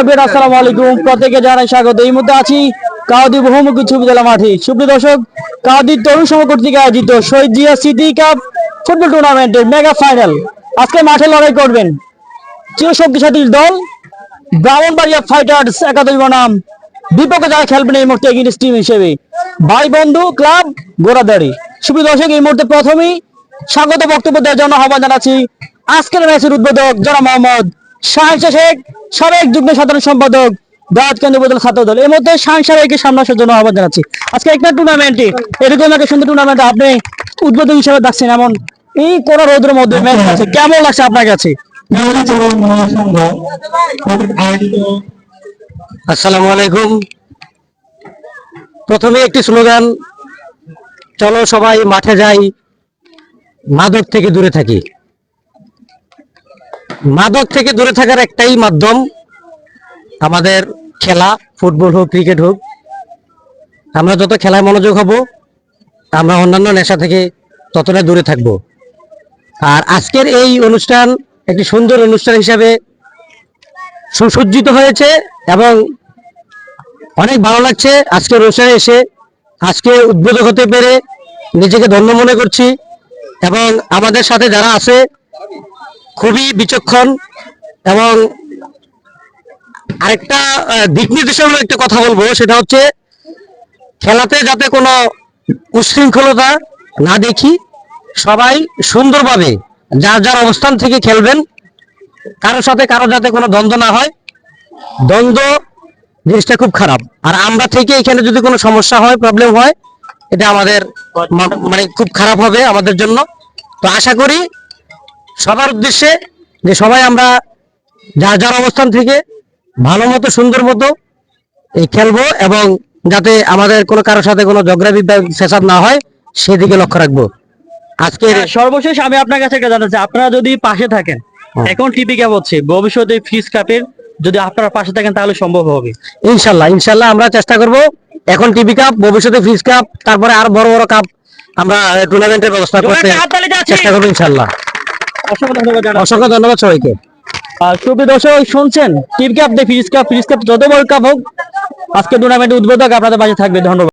সুপ্রিয় ভিউয়ার আসসালামু আলাইকুম। প্রত্যেকে জানাই স্বাগত। এই মুহূর্তে আছি কাউদি বহুমুখী জেলা মাঠে। সুপ্রিয় দর্শক কাউদি তরুণ সম কর্তৃক আয়োজিত Shaheed Zia city cup football টুর্নামেন্টের মেগা ফাইনাল। আজকে মাঠে লড়াই করবেন চির শক্তিশালী দল, ব্রাহ্মণবাড়িয়া ফাইটার্স একাদশ বনাম। বিপক্ষে যারা খেলবেন এই মুহূর্তে এগিয়ে টিম হিসেবে। ভাই বন্ধু, ক্লাব, গোড়াদাড়ি। সুপ্রিয় দর্শক, এই মুহূর্তে প্রথমেই স্বাগত বক্তব্য দেওয়ার জন্য আহ্বান জানাচ্ছি আজকের ম্যাচের উদ্বোধক জনাব মোহাম্মদ শাহিন শেখ সাবেক যুগ্ম সাধারণ সম্পাদক দাওয়াত কেন্দ্র বদল ছাত্র দল। এর মধ্যে সামনে আসার জন্য আহ্বান জানাচ্ছি। আজকে একটা টুর্নামেন্টে এরকম একটা সুন্দর টুর্নামেন্ট আপনি হিসেবে ডাকছেন এমন এই কোন রোদের মধ্যে ম্যাচ আছে। কেমন লাগছে আপনার কাছে? আসসালামু আলাইকুম। প্রথমে একটি স্লোগান চলো সবাই মাঠে যাই মাদক থেকে দূরে থাকি। মাদক থেকে দূরে থাকার একটাই মাধ্যম আমাদের খেলা, ফুটবল হোক, ক্রিকেট হোক। আমরা যত খেলায় মনোযোগ হব, আমরা অন্যান্য নেশা থেকে ততটা দূরে থাকব। আর আজকের এই অনুষ্ঠান একটি সুন্দর অনুষ্ঠান হিসাবে সুসজ্জিত হয়েছে এবং অনেক ভালো লাগছে। আজকে অনুষ্ঠানে এসে, আজকে উদ্বোধক হতে পেরে নিজেকে ধন্য মনে করছি এবং আমাদের সাথে যারা আছে খুবই বিচক্ষণ এবং আরেকটা দিক নির্দেশনামূলক একটা কথা বলব, সেটা হচ্ছে খেলাতে যাতে কোনো উশৃঙ্খলতা না দেখি, সবাই সুন্দরভাবে যার যার অবস্থান থেকে খেলবেন, কারোর সাথে কারও যাতে কোনো দ্বন্দ্ব না হয়, দ্বন্দ্ব জিনিসটা খুব খারাপ। আর আমরা থেকে এখানে যদি কোনো সমস্যা হয় প্রবলেম হয়, এটা আমাদের মানে খুব খারাপ হবে আমাদের জন্য। তো আশা করি সবার উদ্দেশ্যে যে সবাই আমরা যার যার অবস্থান থেকে ভালো মতো সুন্দর মতো এই খেলব এবং যাতে আমাদের কোনো কারোর সাথে কোনো বিদ্যা ফেসাদ না হয় সেদিকে লক্ষ্য রাখব। আজকের সর্বশেষ আমি আপনার কাছে একটা জানতে চাই। আপনারা যদি পাশে থাকেন হ্যাঁ। এখন টিপি ক্যাপ হচ্ছে? ভবিষ্যতে ফিস কাপের যদি আপনারা পাশে থাকেন তাহলে সম্ভব হবে। ইনশাল্লাহ ইনশাল্লাহ আমরা চেষ্টা করব এখন টিভি কাপ ভবিষ্যতে ফিস কাপ তারপরে আর বড় বড় কাপ আমরা টুর্নামেন্টের ব্যবস্থা করতে। চেষ্টা করব ইনশাল্লাহ। অসংখ্য ধন্যবাদ অসংখ্য ধন্যবাদ সবাইকে। আর সুপ্রিয় দর্শক শুনছেন টিপ কাপ দিয়ে ফিস কাপ ফিস কাপ যত বড় কাপ হোক আজকে টুর্নামেন্টের উদ্বোধক আপনাদের পাশে থাকবে। ধন্যবাদ।